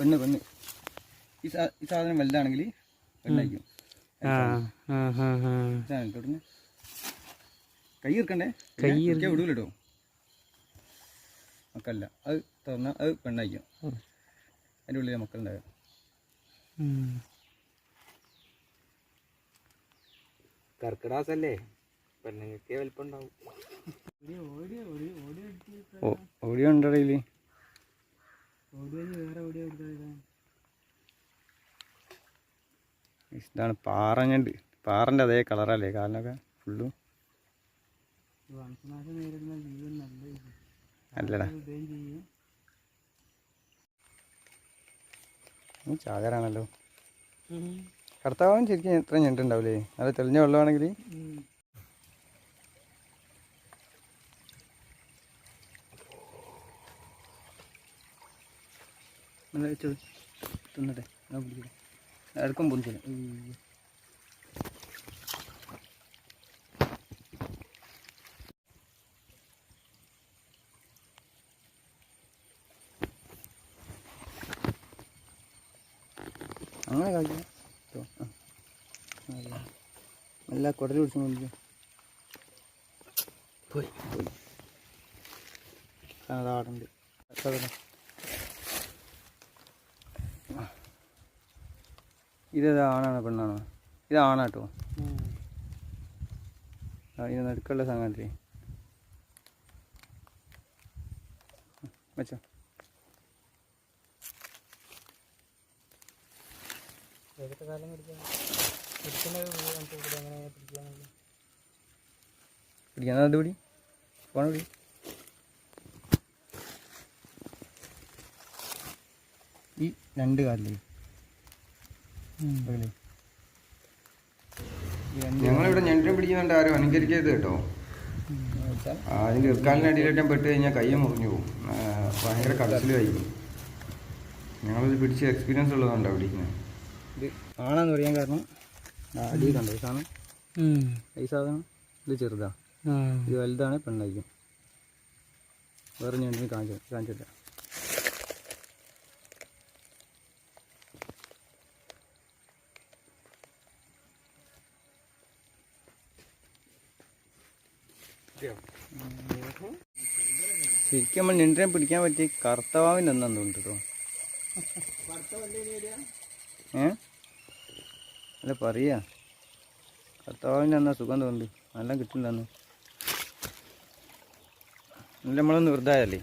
പെണ്ണ് പെണ്ണ്. ഈ സാധനം വലുതാണെങ്കിൽ പെണ്ണായിരിക്കും. ആ ആ ആ ആ. ഇതാണ് തുടർന്ന് കൈ ഇറക്കണ്ടേ? കൈ വിടൂലോ മക്കളല്ല. അത് തുറന്നാൽ അത് പെണ്ണായിരിക്കും. അതിന്റെ ഉള്ളിലെ മക്കളുണ്ടാകും. കർക്കിടാസല്ലേ? പെണ്ണുങ്ങൾക്ക് വലിപ്പം ഉണ്ടാവും. ഓടിയോ ഉണ്ടടയിൽ ഇതാണ് പാറഞ്ഞണ്ട് പാറന്റെ അതേ കളറല്ലേ കാലിനൊക്കെ? ഫുള്ളും. അല്ലടാ. ചാകരാണല്ലോ. കർത്താവും ശരിക്കും എത്ര ഞണ്ടുണ്ടാവില്ലേ അത് തെളിഞ്ഞ വെള്ളമാണെങ്കിൽ തിന്നട്ടെ. അടുക്കം പൊന്നിച്ചില്ല അങ്ങനെ കാണിക്കാം അങ്ങനെ ആ. അല്ല. നല്ല കുടൽ പിടിച്ചു പോയി പോയി. അതാടുണ്ട് ഇതേതാ ആണാണോ പെണ്ണാണോ. ഇത് ആണാട്ടോ ഇത് നടുക്കുള്ള സംഗതി. വെച്ചോ. ഏതൊക്കെ കാലം പിടിക്കാൻ? അത് പിടി. പിടി. ഈ രണ്ട് കാലിലേ. ഇവിടെയല്ലേ? ഈ രണ്ട് ഞങ്ങളിവിടെ ഞണ്ടിനെ പിടിക്കുന്നുണ്ട് ആരും അനുകരിക്കരുത് കേട്ടോ. അതിന്റെ ഇർക്കാലിനടിയിലേറ്റം പെട്ട് കഴിഞ്ഞാൽ കയ്യെ മുറിഞ്ഞു പോകും. ഭയങ്കര കടച്ചിലായിരിക്കും ഞങ്ങളിത് പിടിച്ച് എക്സ്പീരിയൻസ് ഉള്ളതുകൊണ്ടാണ് പിടിക്കുന്നത് ഇത് ആണാന്ന് പറയാൻ കാരണം ആ അടി കണ്ടോ? ഈ സാധനം? ഈ സാധനം? ഇത് ചെറുതാണ് ഇത് വലുതാണ് പെണ്ണായിരിക്കും. വേറെ ഞണ്ടിന് കാണിച്ചു കാണിച്ചില്ല ശരിക്കും നമ്മൾ ഞണ്ടിനെ പിടിക്കാൻ പറ്റിയ കറുത്തവാവിന്റെ ഒന്നും തോന്നുന്നു ഏ? അല്ല പറയാ. കർത്താവിന് എന്നാ സുഖം തോന്നുന്നുണ്ട് നല്ല നല്ല നമ്മളൊന്ന് വെറുതായല്ലേ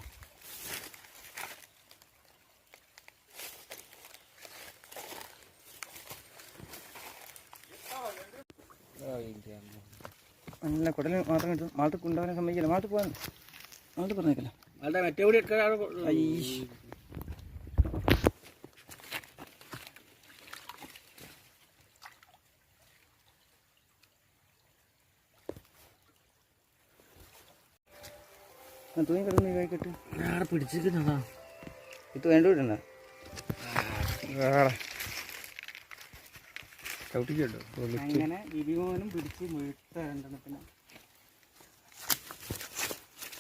കുടൽ മാത്രം കിട്ടും. മാളത്ത് കൊണ്ടുപോകാൻ സമ്മതിക്കില്ല. മാളത്ത് പോകാൻ. മാളത്ത് പറഞ്ഞേക്കല്ല. മറ്റേ കൂടി എടുക്കാൻ തൂങ്ങി കിടന്ന് കഴിക്കട്ടെ ആടെ പിടിച്ചിരിക്കുന്നതാ. ഇത് വേണ്ട വിടണ്ട. ചവിട്ടിക്കട്ടോ അങ്ങനെ ഇടിമോനും പിടിച്ച് മുഴുത്ത രണ്ടെണ്ണത്തിന്.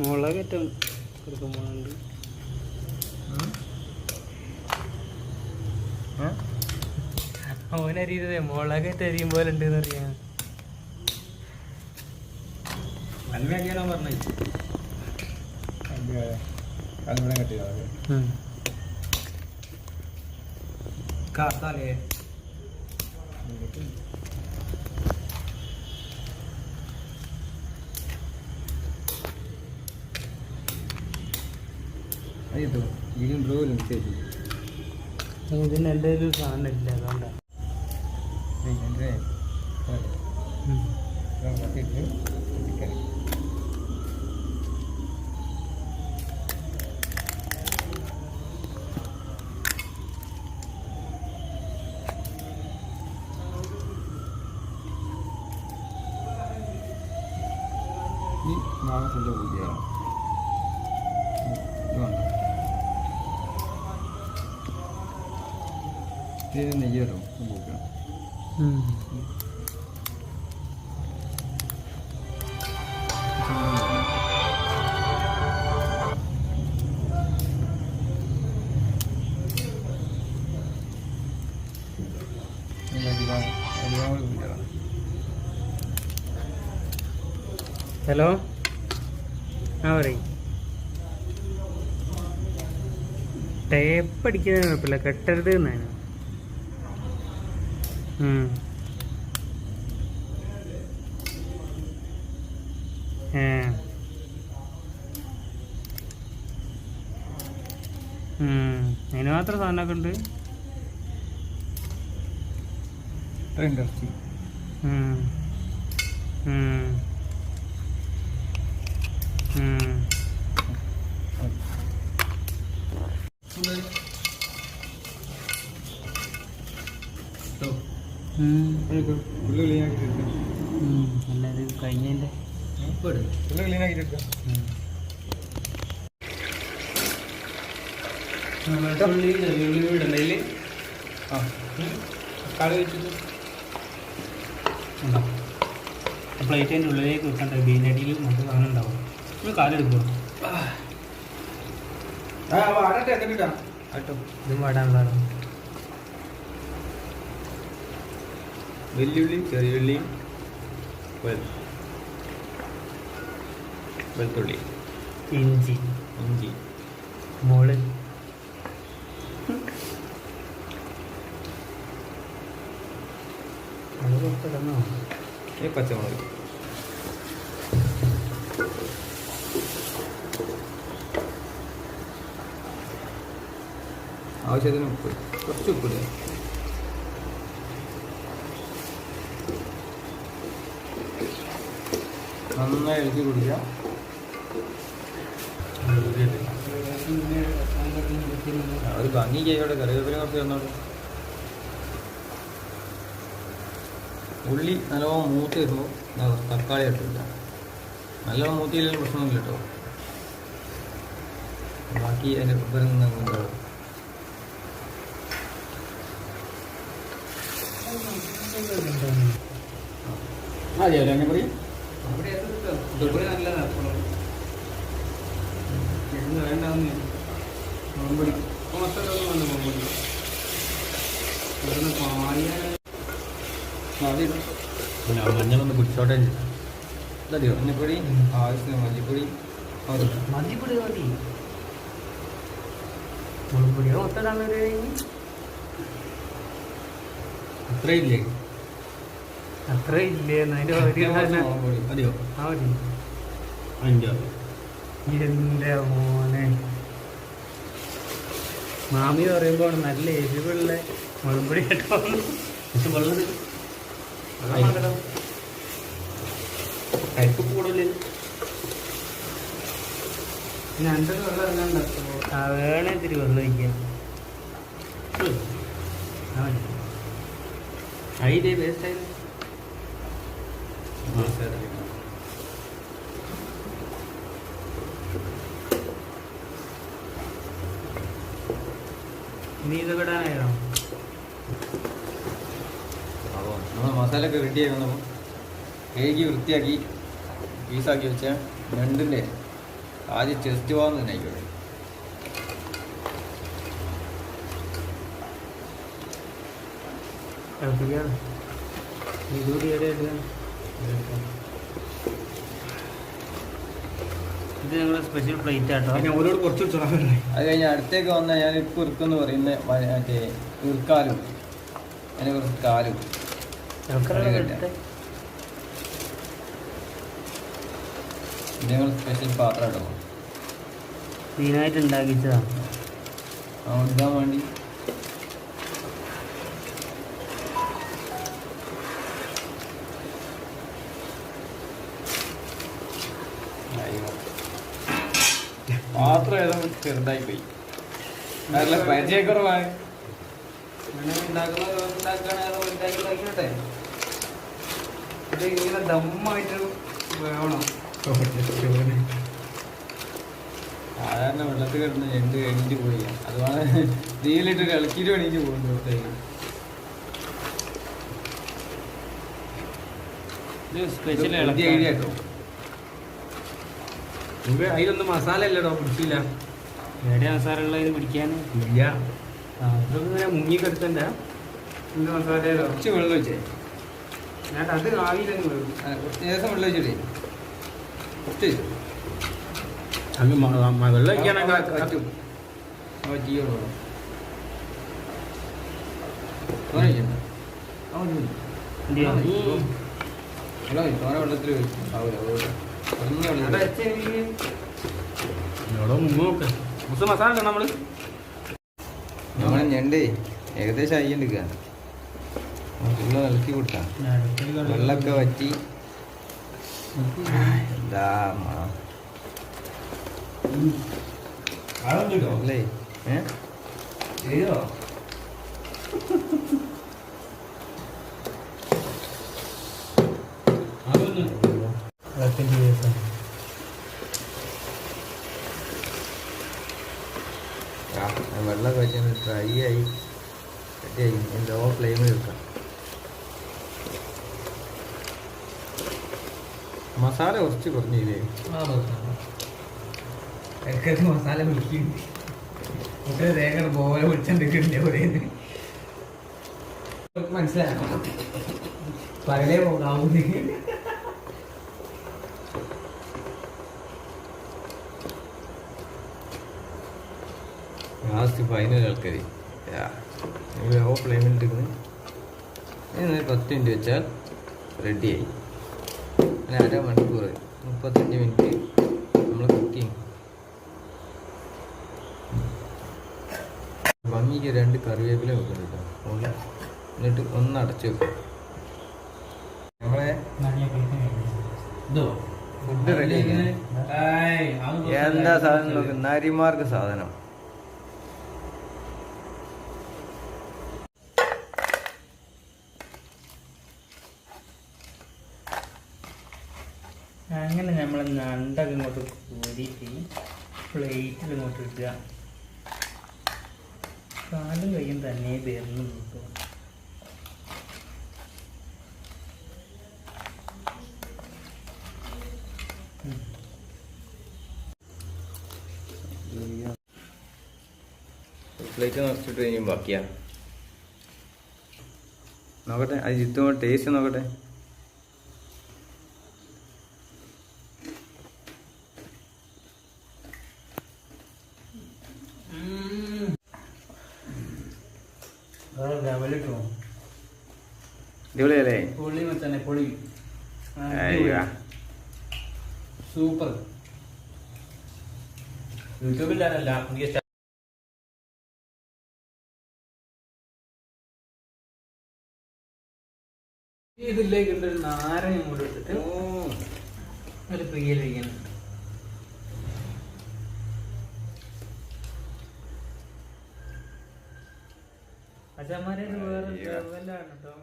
മുളകറ്റം കൊടുക്കുമ്പോഴുണ്ട് ഓനരിയതേ മുളകറ്റ് അരിയും പോലെ ഉണ്ട് എന്നറിയാം അന്വേഷിക്കാനോ പറഞ്ഞു? കല്ലുകൂടെ കട്ട് ചെയ്താൽ കാത്താലേ അയ്യോ ഇതിലും ബ്ലൂവിലും ശരി ഇതിന് എന്റെ ഒരു സാധനം ഇല്ല അതുകൊണ്ടാണ് ഈ നാളെ ഫുള്ള് പൂജയാണ് ഇത് നെയ്യ് കേട്ടോ പൂക്കണം ഹലോ ആ പറയും ടേപ്പ് അടിക്കുന്നത് കുഴപ്പമില്ല. കെട്ടരുത് എന്നാണ്. അതിന് മാത്രം സാധനമൊക്കെ ഉണ്ട്. ഇൻട്രസ്റ്റ് ഉം. ഉം. ഉം. ക്ലീൻ ആ കളി വെച്ചിട്ട് പ്ലേറ്റിന്റെ ഉള്ളിലേക്ക് വെക്കണ്ട ബീനടിയിൽ നമുക്ക് സാധനം ഉണ്ടാവും. നമ്മൾ കാലെടുക്കുക ആ വാടട്ടെ എന്തിട്ടാ കേട്ടോ ഇതും പാടാനുള്ളതാണ് വെല്ലുള്ളി ചെറിയുള്ളിയും വെളുത്തുള്ളി. ഇഞ്ചി. ഇഞ്ചി. മോൾ. അത് പുറത്തിടണോ? ഈ പച്ചമുളക്. ആവശ്യത്തിന് ഉപ്പ്. കുറച്ച് ഉപ്പിടുക നന്നായി എഴുതി കുടിക്കുക. ഒരു ഭംഗി ചെയ്യോടെ കറിവേപ്പില കുറച്ച് തന്നോട് ഉള്ളി നല്ലോണം മൂത്ത് വരുമ്പോൾ തക്കാളി ഇട്ടില്ല നല്ലോണം മൂത്തിയില്ലെങ്കിൽ പ്രശ്നമൊന്നുമില്ല കേട്ടോ. ബാക്കി അതിന്റെ ഇപ്പം നിന്ന് അതെ എന്നെ പറയും മഞ്ഞളൊന്ന് കുടിച്ചോട്ടെ. ഇതല്ലയോ മഞ്ഞപ്പൊടി ആവശ്യത്തിന് മല്ലിപ്പൊടി മല്ലിപ്പൊടി മതിപ്പൊടി മതി മുളപ്പൊടിയോ ഒത്തതാണ് അത്രയില്ലേ? അത്ര ഇല്ലേ അതിന്റെ ഒരു സാധനം അതെയോ? ആ മതി. അഞ്ചോ? എന്റെ മോനെ. മാമി പറയുമ്പോ നല്ല എരിവുള്ള മുളമ്പൊടി കേട്ടോ. വേണേ. ഇത്തിരി വെള്ളം ഒഴിക്കാം. അതിന്റെ വേസ്റ്റ് ആയിരുന്നു നീ ഇതൊക്കെ ഇടാനായോ അപ്പോൾ നമ്മൾ മസാല ഒക്കെ റെഡി ആയി വന്നപ്പോൾ കഴുകി വൃത്തിയാക്കി പീസാക്കി വെച്ച ഞണ്ടിന്റെ ആദ്യം ചെസ്റ്റ് ഭാഗം തന്നെ ആയിക്കോട്ടെ. എവിടെ ഇടുക ഇത് ഞങ്ങൾ സ്പെഷ്യൽ പ്ലേറ്റ് ആട്ടോ. പിന്നെ ഓരോട് കുറച്ച് ചോറാണ് അത് കഴിഞ്ഞ് അടുത്തേക്ക് വന്നാൽ ഞാൻ ഇപ്പോൾ ഇറുക്കെന്ന് പറയുന്ന മറ്റേ ഇറുക്കാലും അതിന് കുറച്ച് കാലും. ഇത് ഞങ്ങൾ സ്പെഷ്യൽ പാത്രം ആട്ടോ ക്ലീനായിട്ട് ഉണ്ടാക്കിച്ചതാണ് ആ വേണ്ടി. ചെറുതായി പോയി നല്ല പരിചയക്കുറവാണ് ഇങ്ങനെ ദമ്മായിട്ട് വേണം. സാധാരണ വെള്ളത്തിൽ കിടന്ന് എന്ത് എണീറ്റ് പോയി. അതുപോലെ തീയിലിട്ട് ഇളക്കിയിട്ട് എണീറ്റ് പോകുന്നു അതിലൊന്നും മസാല ഇല്ലടോ പിടിച്ചില്ല. എവിടെ മസാല ഉള്ളത് പിടിക്കാൻ ഇല്ല. മുങ്ങി ഇതൊക്കെ മുങ്ങിക്കെടുത്തണ്ട എന്ത് കുറച്ച് വെള്ളം ഒഴിച്ചേ. ഞാൻ അത് ആവിയിലങ്ങ് കുറച്ച് ദിവസം വെള്ളം ഒഴിച്ചിട്ടേ. കുറച്ച് അങ്ങ് വെള്ളം പറ്റും ആ ജീവോ വെള്ളത്തിൽ വെള്ളം. മുസ് മസാല നമ്മൾ? നമ്മളെ ഞണ്ട്. ഏകദേശം അയ്യണ്ടിക്കുക ഫുള്ള് ഇളക്കി കൊടുക്കാം വെള്ളമൊക്കെ വറ്റി. എന്താ അല്ലേ? ഏ ആ, വെള്ളമൊക്കെ ഡ്രൈ ആയി. റെഡിയായി ലോ ഫ്ലെയിമിൽ വെക്കാം. മസാല കുറച്ച് കുറഞ്ഞില്ലേ? മസാല വിളിക്കുന്നുണ്ട് പോലെ മനസ്സിലായോ? പകലേ പോകാവുന്ന ലാസ്റ്റ് ഫൈനൽ ആൾക്കാർ ഓ ഫ്ലെയിമിൽ ഇട്ടിരിക്കുന്നത് ഇനി പത്ത് മിനിറ്റ് വെച്ചാൽ റെഡിയായി അങ്ങനെ അര മണിക്കൂർ മുപ്പത്തഞ്ച് മിനിറ്റ് നമ്മൾ കുക്കിങ് ഭംഗിക്ക് രണ്ട് കറിവേപ്പില വെക്കുന്നുണ്ട് കേട്ടോ. എന്നിട്ട് ഒന്ന് അടച്ചു വെക്കും. നമ്മളെ ഫുഡ് റെഡി എന്താ സാധനം നോക്കും? നരിമാർക്ക് സാധനം. അങ്ങനെ നമ്മൾ നണ്ടൊക്കെ ഇങ്ങോട്ട് കോരിയിട്ട് പ്ലേറ്റിൽ ഇങ്ങോട്ട് ഇടുക. കാലും കയ്യും തന്നെ പേർന്ന് നോക്കുക പ്ലേറ്റ് നിറച്ചിട്ട് ബാക്കിയാ. നോക്കട്ടെ അത് ചുറ്റും ടേസ്റ്റ് നോക്കട്ടെ. യൂട്യൂബിലാണല്ല പുതിയ ഇതിലേക്ക് ഒരു നാരങ്ങ കൂടെ എടുത്തിട്ട് ഒരു പ്രിയൽ വയ്ക്കണം അച്ഛന്മാരെ വേറെ ലെവലാണ് കേട്ടോ